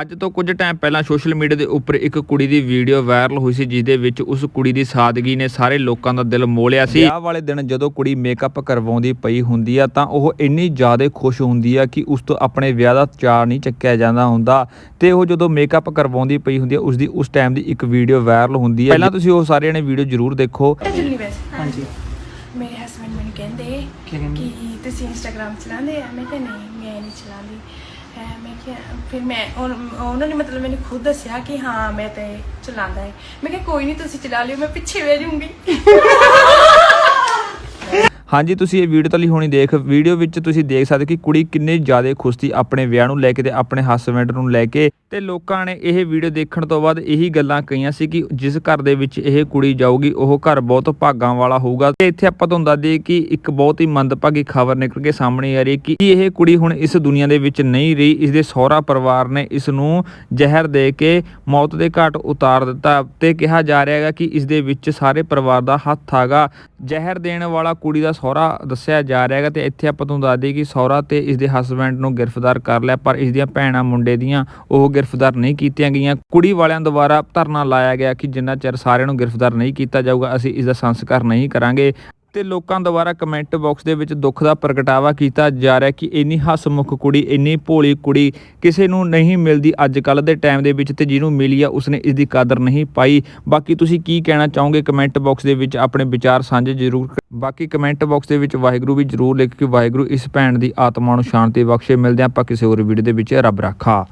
ਅੱਜ ਤੋਂ ਕੁਝ ਟਾਈਮ ਪਹਿਲਾਂ ਸੋਸ਼ਲ ਮੀਡੀਆ ਦੇ ਉੱਪਰ ਇੱਕ ਕੁੜੀ ਦੀ ਵੀਡੀਓ ਵਾਇਰਲ ਹੋਈ ਸੀ ਜਿਸ ਦੇ ਵਿੱਚ ਉਸ ਕੁੜੀ ਦੀ ਸਾਦਗੀ ਨੇ ਸਾਰੇ ਲੋਕਾਂ ਦਾ ਦਿਲ ਮੋਹ ਲਿਆ ਸੀ। ਵਿਆਹ ਵਾਲੇ ਦਿਨ ਜਦੋਂ ਕੁੜੀ ਮੇਕਅਪ ਕਰਵਾਉਂਦੀ ਪਈ ਹੁੰਦੀ ਆ ਤਾਂ ਉਹ ਇੰਨੀ ਜ਼ਿਆਦਾ ਖੁਸ਼ ਹੁੰਦੀ ਆ ਕਿ ਉਸ ਤੋਂ ਆਪਣੇ ਵਿਆਹ ਦਾ ਚਾਅ ਨਹੀਂ ਚੱਕਿਆ ਜਾਂਦਾ ਹੁੰਦਾ। ਤੇ ਉਹ ਜਦੋਂ ਮੇਕਅਪ ਕਰਵਾਉਂਦੀ ਪਈ ਹੁੰਦੀ ਆ ਉਸ ਦੀ ਉਸ ਟਾਈਮ ਦੀ ਇੱਕ ਵੀਡੀਓ ਵਾਇਰਲ ਹੁੰਦੀ ਹੈ ਪਹਿਲਾਂ ਤੁਸੀਂ ਉਹ ਸਾਰਿਆਂ ਨੇ ਵੀਡੀਓ ਜ਼ਰੂਰ ਦੇਖੋ। ਹਾਂਜੀ। ਮੇਰੇ ਹਸਬੰਡ ਮੈਨੂੰ ਕਹਿੰਦੇ ਕੀ ਕਹਿੰਦੇ? ਤੁਸੀਂ ਇੰਸਟਾਗ੍ਰam ਚਲਾਉਂਦੇ ਆ? ਮੈਂ ਕਿਹਾ ਨਹੀਂ ਮੈਂ ਨਹੀਂ ਚਲਾਉਂਦੀ। ਹੈ ਮੈਂ ਕਿਹਾ, ਫਿਰ ਮੈਂ ਉਹ ਉਹਨਾਂ ਨੇ ਮਤਲਬ ਮੈਨੂੰ ਖੁਦ ਦੱਸਿਆ ਕਿ ਹਾਂ, ਮੈਂ ਤੇ ਚਲਾਉਂਦਾ ਹੈ। ਮੈਂ ਕਿਹਾ, ਕੋਈ ਨਹੀਂ ਤੁਸੀਂ ਚਲਾ ਲਿਓ, ਮੈਂ ਪਿੱਛੇ ਬਹਿ ਜਾਊਂਗੀ। ਹਾਂਜੀ, ਤੁਸੀਂ ਇਹ ਵੀਡੀਓ ਤਾਂ ਹੋਣੀ ਦੇਖ ਵੀਡੀਓ ਵਿੱਚ ਤੁਸੀਂ ਦੇਖ ਸਕਦੇ ਕਿ ਕੁੜੀ ਕਿੰਨੀ ਜ਼ਿਆਦਾ ਖੁਸ਼ ਸੀ ਆਪਣੇ ਵਿਆਹ ਨੂੰ ਲੈ ਕੇ ਤੇ ਆਪਣੇ ਹਸਬੈਂਡ ਨੂੰ ਲੈ ਕੇ। ਤੇ ਲੋਕਾਂ ਨੇ ਇਹ ਵੀਡੀਓ ਦੇਖਣ ਤੋਂ ਬਾਅਦ ਇਹੀ ਗੱਲਾਂ ਕਹੀਆਂ ਸੀ ਕਿ ਜਿਸ ਘਰ ਦੇ ਵਿੱਚ ਇਹ ਕੁੜੀ ਜਾਊਗੀ, ਉਹ ਘਰ ਬਹੁਤ ਭਾਗਾਂ ਵਾਲਾ ਹੋਊਗਾ। ਤੇ ਇੱਥੇ ਆਪਾਂ ਤੁਹਾਨੂੰ ਦੱਸ ਦਈਏ ਕਿ ਇੱਕ ਬਹੁਤ ਹੀ ਮੰਦਭਾਗੀ ਖਬਰ ਨਿਕਲ ਕੇ ਸਾਹਮਣੇ ਆ ਰਹੀ ਕਿ ਇਹ ਕੁੜੀ ਹੁਣ ਇਸ ਦੁਨੀਆ ਦੇ ਵਿੱਚ ਨਹੀਂ ਰਹੀ ਇਸ ਦੇ ਸਹੁਰਾ ਪਰਿਵਾਰ ਨੇ ਇਸ ਨੂੰ ਜ਼ਹਿਰ ਦੇ ਕੇ ਮੌਤ ਦੇ ਘਾਟ ਉਤਾਰ ਦਿੱਤਾ ਤੇ ਕਿਹਾ ਜਾ ਰਿਹਾ ਹੈਗਾ ਕਿ ਇਸ ਦੇ ਵਿੱਚ ਸਾਰੇ ਪਰਿਵਾਰ ਦਾ ਹੱਥ ਹੈਗਾ। ਜ਼ਹਿਰ ਦੇਣ ਵਾਲਾ ਕੁੜੀ ਦਾ ਸਹੁਰਾ ਦੱਸਿਆ ਜਾ ਰਿਹਾ ਹੈਗਾ ਤੇ ਇੱਥੇ ਆਪਾਂ ਤੁਹਾਨੂੰ ਦੱਸ ਦਈਏ ਕਿ ਸਹੁਰਾ ਤੇ ਇਸ ਦੇ ਹਸਬੈਂਡ ਨੂੰ ਗ੍ਰਿਫਤਾਰ ਕਰ ਲਿਆ, ਪਰ ਇਸ ਦੀਆਂ ਭੈਣਾਂ ਮੁੰਡੇ ਦੀਆਂ ਉਹ ਗ੍ਰਿਫਤਾਰ ਨਹੀਂ ਕੀਤੀਆਂ ਗਈਆਂ। ਕੁੜੀ ਵਾਲਿਆਂ ਦੁਆਰਾ ਧਰਨਾ ਲਾਇਆ ਗਿਆ ਕਿ ਜਿੰਨਾ ਚਿਰ ਸਾਰਿਆਂ ਨੂੰ ਗ੍ਰਿਫਤਾਰ ਨਹੀਂ ਕੀਤਾ ਜਾਊਗਾ, ਅਸੀਂ ਇਸ ਦਾ ਸੰਸਕਾਰ ਨਹੀਂ ਕਰਾਂਗੇ। ਤੇ ਲੋਕਾਂ ਦੁਆਰਾ ਕਮੈਂਟ ਬਾਕਸ ਦੇ ਵਿੱਚ ਦੁੱਖ ਦਾ ਪ੍ਰਗਟਾਵਾ ਕੀਤਾ ਜਾ ਰਿਹਾ ਕਿ ਇੰਨੀ ਹਸਮੁਖ ਕੁੜੀ, ਇੰਨੀ ਭੋਲੀ ਕੁੜੀ ਕਿਸੇ ਨੂੰ ਨਹੀਂ ਮਿਲਦੀ ਅੱਜ ਕੱਲ ਦੇ ਟਾਈਮ ਦੇ ਵਿੱਚ ਤੇ ਜਿਹਨੂੰ ਮਿਲੀ ਆ ਉਸਨੇ ਇਸ ਦੀ ਕਦਰ ਨਹੀਂ ਪਾਈ। ਬਾਕੀ ਤੁਸੀਂ ਕੀ ਕਹਿਣਾ ਚਾਹੋਗੇ? ਕਮੈਂਟ ਬਾਕਸ ਦੇ ਵਿੱਚ ਆਪਣੇ ਵਿਚਾਰ ਸਾਂਝੇ ਜ਼ਰੂਰ ਕ- ਬਾਕੀ ਕਮੈਂਟ ਬਾਕਸ ਦੇ ਵਿੱਚ ਵਾਹਿਗੁਰੂ ਵੀ ਜ਼ਰੂਰ ਲਿਖ ਕੇ ਵਾਹਿਗੁਰੂ ਇਸ ਭੈਣ ਦੀ ਆਤਮਾ ਨੂੰ ਸ਼ਾਂਤੀ ਬਖਸ਼ੇ। ਮਿਲਦੇ ਹਾਂ ਆਪਾਂ ਕਿਸੇ ਹੋਰ ਵੀਡੀਓ ਦੇ ਵਿੱਚ। ਰੱਬ ਰਾਖਾ।